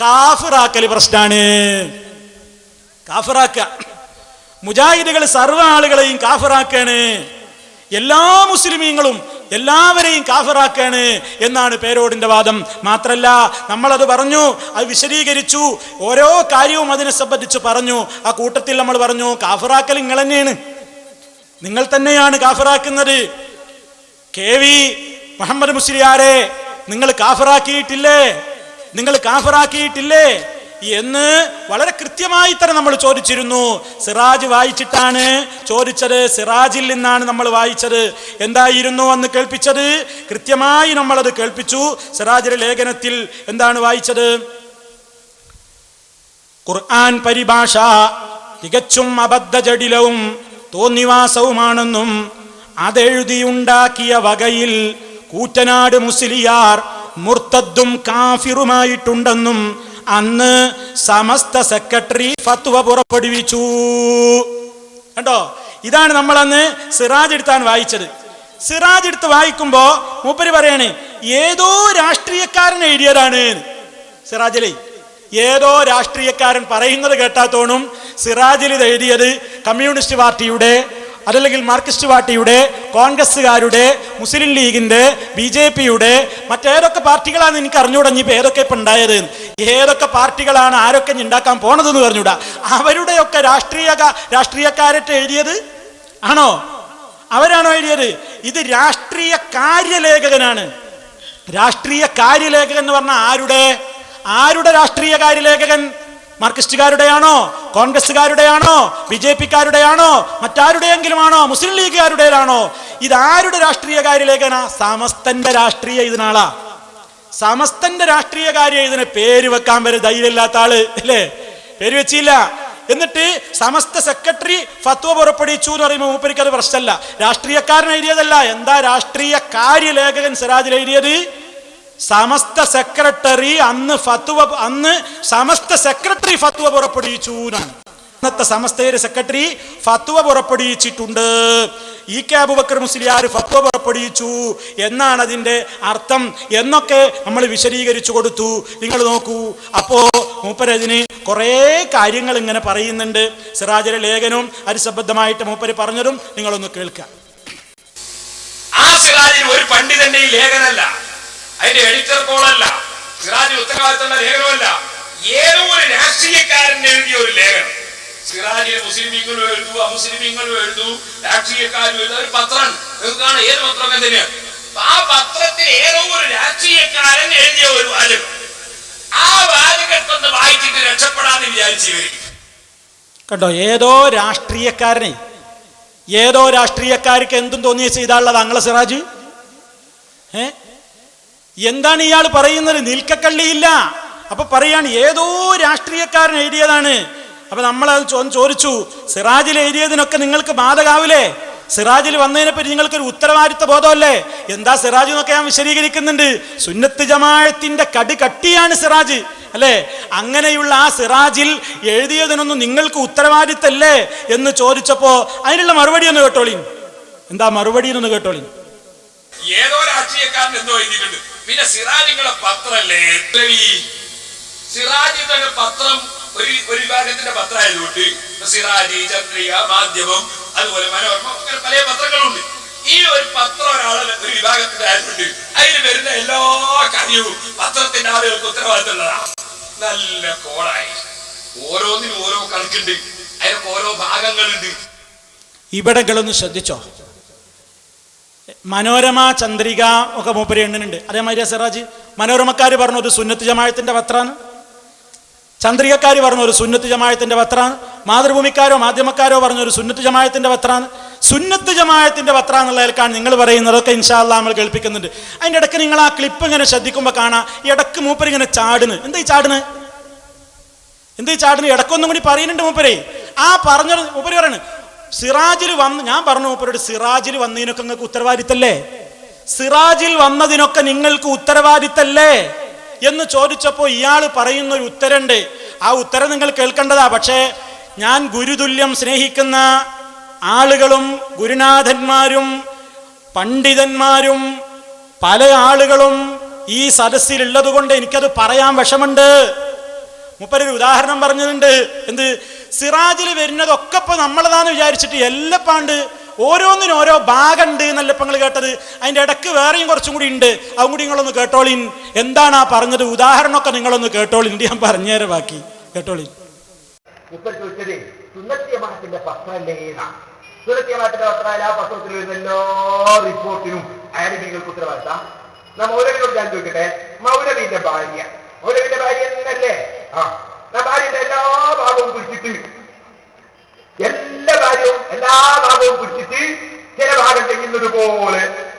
കാഫിറാക്കൽ പ്രശ്നമാണ് കാഫിറാക്ക. മുജാഹിദുകൾ സർവ ആളുകളെയും കാഫിറാക്കാണ്. എല്ലാ മുസ്ലിമീങ്ങളും എല്ലാവരെയും കാഫിറാക്കാണ് എന്നാണ് പേരോടിന്റെ വാദം. മാത്രല്ല നമ്മളത് പറഞ്ഞു അത് വിശദീകരിച്ചു ഓരോ കാര്യവും അതിനെ സംബന്ധിച്ച് പറഞ്ഞു. ആ കൂട്ടത്തിൽ നമ്മൾ പറഞ്ഞു കാഫിറാക്കൽ നിങ്ങൾ തന്നെയാണ്. നിങ്ങൾ തന്നെയാണ് കാഫിറാക്കുന്നത്. കെ വി മുഹമ്മദ് മുസ്ലിയാരെ നിങ്ങൾ കാഫിറാക്കിയിട്ടില്ലേ? നിങ്ങൾ കാഫറാക്കിയിട്ടില്ലേ? എന്ന് വളരെ കൃത്യമായി തന്നെ നമ്മൾ ചോദിച്ചിരുന്നു. സിറാജ് വായിച്ചിട്ടാണ് ചോദിച്ചത്. സിറാജിൽ നിന്നാണ് നമ്മൾ വായിച്ചത്. എന്തായിരുന്നു എന്ന് കേൾപ്പിച്ചത്? കൃത്യമായി നമ്മളത് കേൾപ്പിച്ചു. സിറാജിലെ ലേഖനത്തിൽ എന്താണ് വായിച്ചത്? ഖുർആൻ പരിഭാഷ തികച്ചും അബദ്ധജടിലവും തോന്നിവാസവുമാണെന്നും അതെഴുതിയുണ്ടാക്കിയ വകയിൽ കൂറ്റനാട് മുസ്ലിയാർ മുർത്തദ്ദും കാഫിറുമായിട്ടുണ്ടെന്നും അന്ന് സമസ്ത സെക്രട്ടറി ഫത്വ പുറപ്പെടുവിച്ചു. കണ്ടോ? ഇതാണ് നമ്മൾ അന്ന് സിറാജ് എടുത്താൻ വായിച്ചത്. സിറാജ് എടുത്ത് വായിക്കുമ്പോ മൂപ്പര് പറയാണ് ഏതോ രാഷ്ട്രീയക്കാരൻ എഴുതിയതാണ്. സിറാജിലെ. ഏതോ രാഷ്ട്രീയക്കാരൻ പറയുന്നത് കേട്ടാത്തോണും സിറാജിൽ എഴുതിയത് കമ്മ്യൂണിസ്റ്റ് പാർട്ടിയുടെ അതല്ലെങ്കിൽ മാർക്സിസ്റ്റ് പാർട്ടിയുടെ കോൺഗ്രസ്സുകാരുടെ മുസ്ലിം ലീഗിന്റെ ബി ജെ പിയുടെ മറ്റേതൊക്കെ പാർട്ടികളാണ് എനിക്ക് അറിഞ്ഞുകൂടഞ്ഞി ഇപ്പൊ ഏതൊക്കെ ഇപ്പം ഉണ്ടായത്. ഏതൊക്കെ പാർട്ടികളാണ് ആരൊക്കെ ഉണ്ടാക്കാൻ പോണതെന്ന് പറഞ്ഞുകൂടാ അവരുടെയൊക്കെ രാഷ്ട്രീയ രാഷ്ട്രീയക്കാരറ്റ് എഴുതിയത് ആണോ? അവരാണോ എഴുതിയത്? ഇത് രാഷ്ട്രീയ കാര്യലേഖകനാണ്. രാഷ്ട്രീയ കാര്യലേഖകൻ എന്ന് പറഞ്ഞാൽ ആരുടെ? ആരുടെ രാഷ്ട്രീയ കാര്യലേഖകൻ? മാർക്സിസ്റ്റുകാരുടെയാണോ? കോൺഗ്രസ്സുകാരുടെയാണോ? B J പിക്കാരുടെയാണോ? മറ്റാരുടെയെങ്കിലും ആണോ മുസ്ലിം ലീഗുകാരുടേതാണോ? ഇതാരുടെ രാഷ്ട്രീയ കാര്യലേഖന? സമസ്തന്റെ രാഷ്ട്രീയ ഇതിനാളാ. സമസ്തന്റെ രാഷ്ട്രീയ കാര്യം ഇതിന് പേര് വെക്കാൻ വരെ ധൈര്യമില്ലാത്ത ആൾ അല്ലേ? പേര് വെച്ചില്ല. എന്നിട്ട് സമസ്ത സെക്രട്ടറി ഫത്വ പുറപ്പെടുവിച്ചു എന്ന് പറയുമ്പോൾ മൂപ്പരിക്കത് പ്രശ്നമല്ല. രാഷ്ട്രീയക്കാരൻ എഴുതിയതല്ല. എന്താ രാഷ്ട്രീയ കാര്യലേഖകൻ സിറാജിൽ എഴുതിയത്? സമസ്ത സെക്രട്ടറി അന്ന് ഫത്വ അന്ന് സമസ്ത സെക്രട്ടറി ഫത്വ പുറപ്പെടുവിച്ചു എന്നാണ്. അന്നത്തെ സമസ്തയുടെ സെക്രട്ടറി? ഫത്വ പുറപ്പെടുവിച്ചിട്ടുണ്ട്. ഇ കെ അബുബക്കർ മുസ്ലിയാർ ഫത്വ പുറപ്പെടുവിച്ചു എന്നാണ് അതിന്റെ അർത്ഥം എന്നൊക്കെ നമ്മൾ വിശദീകരിച്ചു കൊടുത്തു. നിങ്ങൾ നോക്കൂ. അപ്പോ മൂപ്പരതിന് കുറേ കാര്യങ്ങൾ ഇങ്ങനെ പറയുന്നുണ്ട്. സിറാജിലെ ലേഖനവും അനുസബദ്ധമായിട്ട് മൂപ്പര് പറഞ്ഞതും നിങ്ങളൊന്ന് കേൾക്കാം. ആ സിറാജിന് ഒരു പണ്ഡിതന്റെ ലേഖനല്ല അതിന്റെ എഡിറ്റർ കോളല്ല സിറാജ് ഉത്തരവാദിത്തമുള്ള ലേഖനമല്ല. ഏതോ ഒരു രാഷ്ട്രീയക്കാരൻ എഴുതിയ ഒരു ലേഖനം. സിറാജിൽ മുസ്ലിമീങ്ങളും എഴുതു അമുസ്ലിമീങ്ങളും എഴുതു രാഷ്ട്രീയക്കാരും എഴുതു. ഒരു പത്രമാണ് നിങ്ങൾക്കാണ് ഏത് പത്രം എന്തിന്? ആ പത്രത്തിൽ ഏതോ ഒരു രാഷ്ട്രീയക്കാരൻ എഴുതിയ ഒരു വാചകം. ആ വാചകത്തൊന്ന് വായിച്ചിട്ട് രക്ഷപ്പെടാന്ന് വിചാരിച്ചു കണ്ടോ? ഏതോ രാഷ്ട്രീയക്കാരനെ ഏതോ രാഷ്ട്രീയക്കാർക്ക് എന്തും തോന്നിയ ചെയ്താളുള്ളത് അങ്ങളെ സിറാജ്? ഏ? എന്താണ് ഇയാൾ പറയുന്നത്? നിൽക്കക്കള്ളിയില്ല. അപ്പൊ പറയാണ് ഏതോ രാഷ്ട്രീയക്കാരൻ എഴുതിയതാണ്. അപ്പൊ നമ്മൾ അത് ചോദിച്ചു സിറാജിൽ എഴുതിയതിനൊക്കെ നിങ്ങൾക്ക് ബാധകാവില്ലേ? സിറാജിൽ വന്നതിനെ പറ്റി നിങ്ങൾക്കൊരു ഉത്തരവാദിത്ത ബോധമല്ലേ? എന്താ സിറാജ് എന്നൊക്കെ ഞാൻ വിശദീകരിക്കുന്നുണ്ട്. സുന്നത്ത് ജമാഅത്തിന്റെ കടി കട്ടിയാണ് സിറാജ് അല്ലേ? അങ്ങനെയുള്ള ആ സിറാജിൽ എഴുതിയതിനൊന്നും നിങ്ങൾക്ക് ഉത്തരവാദിത്തല്ലേ എന്ന് ചോദിച്ചപ്പോ അതിനുള്ള മറുപടി ഒന്ന് കേട്ടോളി എന്താ മറുപടി എന്നൊന്ന് കേട്ടോളി ഏതോ രാഷ്ട്രീയക്കാരൻ എന്തോ എഴുതിയിട്ടുണ്ട്. പിന്നെ സിറാജിങ്ങളെ പത്രല്ലേ? സിറാജി തന്നെ പത്രം ഒരു ഒരു വിഭാഗത്തിന്റെ പത്രമായതുകൊണ്ട് സിറാജി ചന്ദ്രിക മാധ്യമം അതുപോലെ മനോരമ അങ്ങനെ പല പത്രങ്ങളുണ്ട്. ഈ ഒരു പത്രം ഒരാളെ ഒരു വിഭാഗത്തിന്റെ ആയതുകൊണ്ട് അതിൽ വരുന്ന എല്ലാ കാര്യവും പത്രത്തിന്റെ ആളുകൾക്ക് ഉത്തരവാദിത്തമുള്ളതാണ്. നല്ല കോളായി. ഓരോന്നിനും ഓരോ കണക്കുണ്ട്. അതിനൊക്കെ ഓരോ ഭാഗങ്ങളുണ്ട്. ഇവിടങ്ങളൊന്ന് ശ്രദ്ധിച്ചോ? മനോരമ ചന്ദ്രിക ഒക്കെ മൂപ്പര് എണ്ണുന്നുണ്ട്. അതേമാതിരി സിറാജ് മനോരമക്കാർ പറഞ്ഞു ഒരു സുന്നത്ത് ജമായത്തിന്റെ പത്രാണ് ചന്ദ്രികക്കാർ പറഞ്ഞു ഒരു സുന്നത്ത് ജമായത്തിന്റെ പത്രാണ് മാതൃഭൂമിക്കാരോ മാധ്യമക്കാരോ പറഞ്ഞു ഒരു സുന്നത്ത് ജമായത്തിന്റെ പത്രാണ് സുന്നത്ത് ജമായത്തിന്റെ പത്ര എന്നുള്ളതിലേക്കാണ് നിങ്ങൾ പറയുന്നതൊക്കെ ഇൻഷാല്ല നമ്മൾ കേൾപ്പിക്കുന്നുണ്ട്. അതിന്റെ ഇടയ്ക്ക് നിങ്ങൾ ആ ക്ലിപ്പ് ഇങ്ങനെ ശ്രദ്ധിക്കുമ്പോൾ കാണാം. ഈ ഇടയ്ക്ക് മൂപ്പര് ഇങ്ങനെ ചാടുന്നു. എന്താ ഈ ചാടുന്നത് എന്താ ഈ ചാടിന് ഇടക്കൊന്നും കൂടി പറയുന്നുണ്ട് മൂപ്പരെ. ആ പറഞ്ഞത് മൂപ്പര് പറയാണ്. സിറാജിൽ വന്ന് ഞാൻ പറഞ്ഞു മൂപ്പരോട് സിറാജിൽ വന്നതിനൊക്കെ നിങ്ങൾക്ക് ഉത്തരവാദിത്തല്ലേ? സിറാജിൽ വന്നതിനൊക്കെ നിങ്ങൾക്ക് ഉത്തരവാദിത്തല്ലേ? എന്ന് ചോദിച്ചപ്പോൾ ഇയാൾ പറയുന്ന ഒരു ഉത്തരണ്ട്. ആ ഉത്തരം നിങ്ങൾ കേൾക്കേണ്ടതാ. പക്ഷേ ഞാൻ ഗുരുതുല്യം സ്നേഹിക്കുന്ന ആളുകളും ഗുരുനാഥന്മാരും പണ്ഡിതന്മാരും പല ആളുകളും ഈ സദസ്സിലുള്ളത് കൊണ്ട് എനിക്കത് പറയാൻ വിഷമുണ്ട് മുപ്പരൊരു ഉദാഹരണം പറഞ്ഞിട്ടുണ്ട്. എന്ത്? സിറാജിൽ വരുന്നതൊക്കെ ഇപ്പൊ നമ്മളതാന്ന് വിചാരിച്ചിട്ട് എല്ലപ്പാണ്ട് ഓരോന്നിനും ഓരോ ഭാഗമുണ്ട് എന്നല്ല ഇപ്പൊ നിങ്ങൾ കേട്ടത്? അതിന്റെ ഇടയ്ക്ക് വേറെയും കുറച്ചും കൂടി ഉണ്ട് അതും കൂടി നിങ്ങളൊന്ന് കേട്ടോളിൻ. എന്താണ് ആ പറഞ്ഞത്? ഉദാഹരണമൊക്കെ നിങ്ങളൊന്ന് കേട്ടോളിൻ. ഞാൻ പറഞ്ഞേരെ ബാക്കി. കേട്ടോളിൻ. ഉത്തരവാദിത്തം. നമ്മൾ ഞാൻ ചോദിക്കട്ടെ? മൗലവിന്റെ ഭാര്യ. മൗലവിന്റെ ഭാര്യ എന്നല്ലേ ആ ഭാര്യന്റെ എല്ലാ ഭാഗവും പിടിച്ചിട്ട് എല്ലാ കാര്യവും എല്ലാ ഭാഗവും പിടിച്ചിട്ട് ചില ഭാഗം ചെയ്യുന്നത് പോലെ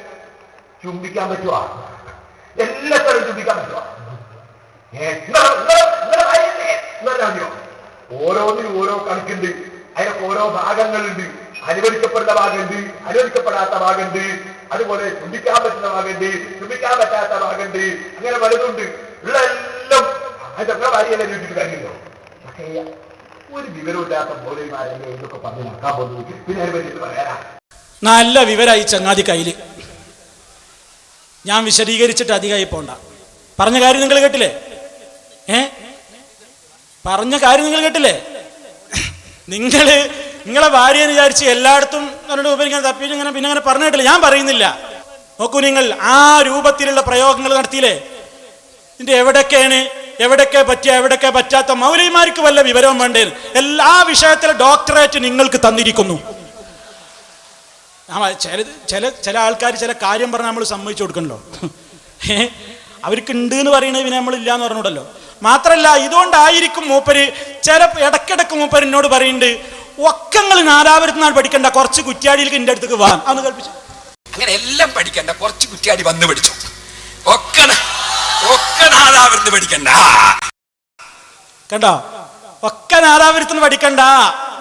ചുംബിക്കാൻ പറ്റുക എല്ലാ സ്ഥലവും ചുംബിക്കാൻ പറ്റുക ഓരോന്നിനും ഓരോ കണക്കുണ്ട്. അതിനൊക്കെ ഓരോ ഭാഗങ്ങളുണ്ട്. അനുവദിക്കപ്പെടുന്ന ഭാഗമുണ്ട്. അനുവദിക്കപ്പെടാത്ത ഭാഗമുണ്ട്. അതുപോലെ ചുംബിക്കാൻ പറ്റുന്ന ഭാഗമുണ്ട്. ചുംബിക്കാൻ പറ്റാത്ത ഭാഗമുണ്ട്. അങ്ങനെ വലുതുണ്ട് ഉള്ള അതിന്റെ അത്ര ഭാര്യയല്ലേ വീട്ടിൽ കാര്യമില്ലോ പക്ഷേ ഒരു വിവരമില്ലാത്ത ബോധന്മാരല്ലേ ഇതൊക്കെ പറഞ്ഞ് നടക്കാൻ പോകുന്നു പിന്നെ അതിനെ പറ്റി പറയാനാ? നല്ല വിവരായി ചങ്ങാതി കയ്യിൽ ഞാൻ വിശദീകരിച്ചിട്ട് അധികമായി പോണ്ട. പറഞ്ഞ കാര്യം നിങ്ങൾ കേട്ടില്ലേ? ഏ? പറഞ്ഞ കാര്യം നിങ്ങൾ കേട്ടില്ലേ? നിങ്ങൾ നിങ്ങളെ ഭാര്യയെന്ന് വിചാരിച്ച് എല്ലായിടത്തും അവരുടെ ഉപരിക്കാൻ തപ്പി ഇങ്ങനെ പിന്നെ അങ്ങനെ പറഞ്ഞു കേട്ടില്ല? ഞാൻ പറയുന്നില്ല. നോക്കൂ നിങ്ങൾ ആ രൂപത്തിലുള്ള പ്രയോഗങ്ങൾ നടത്തിയില്ലേ? ഇതിന്റെ എവിടൊക്കെയാണ് എവിടൊക്കെ പറ്റിയ എവിടൊക്കെ പറ്റാത്ത മൗലിമാർക്ക് വല്ല വിവരവും വേണ്ടേ? എല്ലാ വിഷയത്തിലും ഡോക്ടറേറ്റ് നിങ്ങൾക്ക് തന്നിരിക്കുന്നു. ചില ചില ചില ആൾക്കാർ ചില കാര്യം പറഞ്ഞാൽ നമ്മൾ സമ്മതിച്ചു കൊടുക്കണല്ലോ. അവർക്ക് ഉണ്ട് എന്ന് പറയുന്നത് പിന്നെ നമ്മളില്ല എന്ന് പറഞ്ഞൂടല്ലോ മാത്രല്ല ഇതുകൊണ്ടായിരിക്കും മൂപ്പര് ചില ഇടക്കിടക്ക് മൂപ്പര് എന്നോട് പറയുന്നുണ്ട് ഒക്കങ്ങൾ നാലാപുരത്തിനാണ് പഠിക്കണ്ട കുറച്ച് കുറ്റ്യാടിയിലേക്ക് എന്റെ അടുത്തേക്ക് വാ. അന്ന് കൽപ്പിച്ചു. അങ്ങനെ എല്ലാം പഠിക്കണ്ട കുറച്ച് കുറ്റിയാടി വന്ന് പഠിച്ചു. ഒക്കെ ന- ഒക്കെ പഠിക്കണ്ട. കണ്ടോ? ഒക്കെ നാദാപുരത്തുനിന്ന് പഠിക്കണ്ട.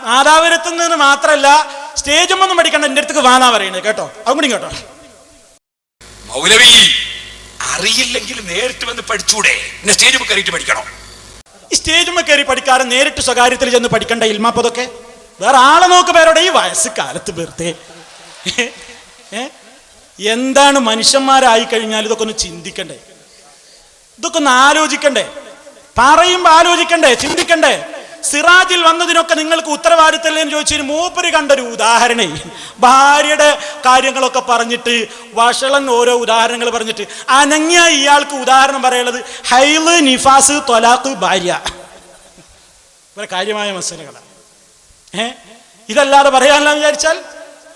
നാദാപുരത്തു നിന്ന് മാത്രല്ല സ്റ്റേജും ഒന്നും പഠിക്കണ്ട. എന്റെ അടുത്തേക്ക് വാനാ പറയുന്നത്. കേട്ടോ? അങ്ങോട്ടും കൂടി കേട്ടോ മൗലവി അറിയില്ലെങ്കിൽ നേരിട്ട് വന്ന് പഠിച്ചൂടെ? പിന്നെ സ്റ്റേജ് കയറിയിട്ട് പഠിക്കണോ? ഈ സ്റ്റേജുമ്മ കയറി പഠിക്കാതെ നേരിട്ട് സ്വകാര്യത്തിൽ ചെന്ന് പഠിക്കണ്ട ഇൽമാപ്പതൊക്കെ? വേറെ ആളെ നോക്ക് പേരോടെ ഈ വയസ്സ് കാലത്ത് വെറുതെ? എന്താണ് മനുഷ്യന്മാരായി കഴിഞ്ഞാൽ ഇതൊക്കെ ഒന്ന് ചിന്തിക്കണ്ടേ? ഇതൊക്കെ ഒന്ന് ആലോചിക്കണ്ടേ. പറയുമ്പോ ആലോചിക്കണ്ടേ ചിന്തിക്കണ്ടേ. സിറാജിൽ വന്നതിനൊക്കെ നിങ്ങൾക്ക് ഉത്തരവാദിത്തല്ലേ എന്ന് ചോദിച്ചതിന് മൂപ്പര് കണ്ടൊരു ഉദാഹരണേ. ഭാര്യയുടെ കാര്യങ്ങളൊക്കെ പറഞ്ഞിട്ട് വഷളൻ ഓരോ ഉദാഹരണങ്ങൾ പറഞ്ഞിട്ട് അനങ്ങിയ ഇയാൾക്ക് ഉദാഹരണം പറയുന്നത് ഹൈൽ നിഫാസ് തൊലാഖ് ഭാര്യ. കാര്യമായ മസലകളാണ് ഏ? ഇതല്ലാതെ പറയാനല്ല വിചാരിച്ചാൽ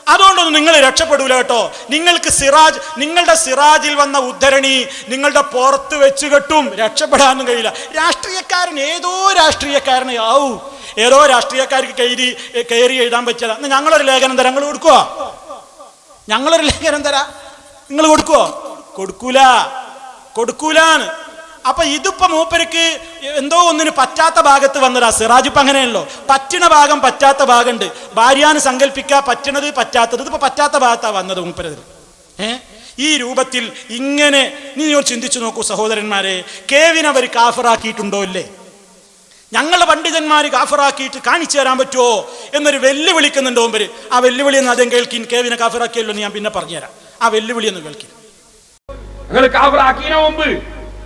അതുകൊണ്ടൊന്നും നിങ്ങൾ രക്ഷപ്പെടൂല കേട്ടോ. നിങ്ങൾക്ക് സിറാജ് നിങ്ങളുടെ സിറാജിൽ വന്ന ഉദ്ധരണി നിങ്ങളുടെ പുറത്ത് വെച്ച് കെട്ടും. രക്ഷപ്പെടാനും കഴിയില്ല. രാഷ്ട്രീയക്കാരൻ ഏതോ രാഷ്ട്രീയക്കാരനെ ആവൂ. ഏതോ രാഷ്ട്രീയക്കാർക്ക് കയറി കയറി എഴുതാൻ പറ്റിയതാ. എന്നാൽ ഞങ്ങളൊരു ലേഖനം തരാം. നിങ്ങൾ കൊടുക്കുവോ? ഞങ്ങളൊരു ലേഖനം തരാം. നിങ്ങൾ കൊടുക്കുവോ? കൊടുക്കൂല. കൊടുക്കൂലാന്ന്. അപ്പൊ ഇതിപ്പോ മൂപ്പർക്ക് എന്തോ ഒന്നിന് പറ്റാത്ത ഭാഗത്ത് വന്നതാ. സിറാജ് ഇപ്പൊ അങ്ങനെയല്ലോ. പറ്റണ ഭാഗം പറ്റാത്ത ഭാഗമുണ്ട്. ഭാര്യാന് സങ്കല്പിക്കുക പറ്റണത് പറ്റാത്തത്. ഇതിപ്പോ പറ്റാത്ത ഭാഗത്താ വന്നത് മൂപ്പരതിൽ. ഏ? ഈ രൂപത്തിൽ ഇങ്ങനെ നീ ചിന്തിച്ചു നോക്കൂ സഹോദരന്മാരെ. കേവിനെ അവർ കാഫറാക്കിയിട്ടുണ്ടോ ഇല്ലേ? ഞങ്ങളെ പണ്ഡിതന്മാർ കാഫറാക്കിയിട്ട് കാണിച്ചു തരാൻ പറ്റുമോ എന്നൊരു വെല്ലുവിളിക്കുന്നുണ്ടോ മുമ്പര് ആ വെല്ലുവിളി എന്ന് ആദ്യം കേൾക്കി കേവിനെ കാഫറാക്കിയല്ലോ ഞാൻ പിന്നെ പറഞ്ഞുതരാം. ആ വെല്ലുവിളി എന്ന് കേൾക്കി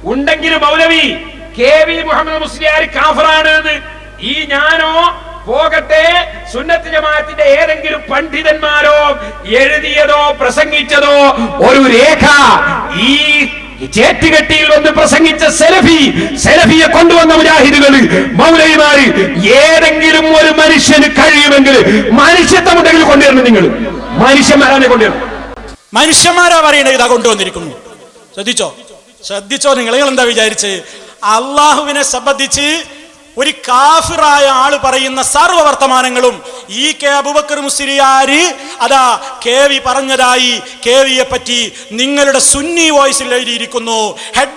ഉണ്ടെങ്കിൽ മൗലവി കെ വി മുഹമ്മദ് മുസ്ലിയാർ കാഫറാണ് എന്ന്? ഈ ഞാനോ പോകട്ടെ സുന്നത്ത് ജമാഅത്തിന്റെ ഏതെങ്കിലും പണ്ഡിതന്മാരോ എഴുതിയതോ പ്രസംഗിച്ചതോ ഒരു രേഖ ഈ ചേറ്റുകെട്ടിയിൽ വന്ന് പ്രസംഗിച്ച സെലഫി സെലഫിയെ കൊണ്ടുവന്ന മുജാഹിദുകൾ മൗലവിമാര് ഏതെങ്കിലും ഒരു മനുഷ്യന് കഴിയുമെങ്കിൽ മനുഷ്യത്വമുണ്ടെങ്കിൽ കൊണ്ടുവരണം നിങ്ങൾ മനുഷ്യന്മാരാണ് കൊണ്ടുവരണം മനുഷ്യന്മാരാ പറയണത് ഇതാ കൊണ്ടുവന്നിരിക്കുന്നു. ശ്രദ്ധിച്ചോ? ശ്രദ്ധിച്ചോ നിങ്ങൾ? എന്താ വിചാരിച്ച്? അള്ളാഹുവിനെ സംബന്ധിച്ച് ഒരു കാഫിറായ ആൾ പറയുന്ന സർവ വർത്തമാനങ്ങളും ഈ കെ അബുബക്കർ മുസ്ലിയാര് അതാ കെ വി പറഞ്ഞതായി കെ വിയെ പറ്റി നിങ്ങളുടെ സുന്നി വോയിസിൽ എഴുതിയിരിക്കുന്നു. ഹെഡ്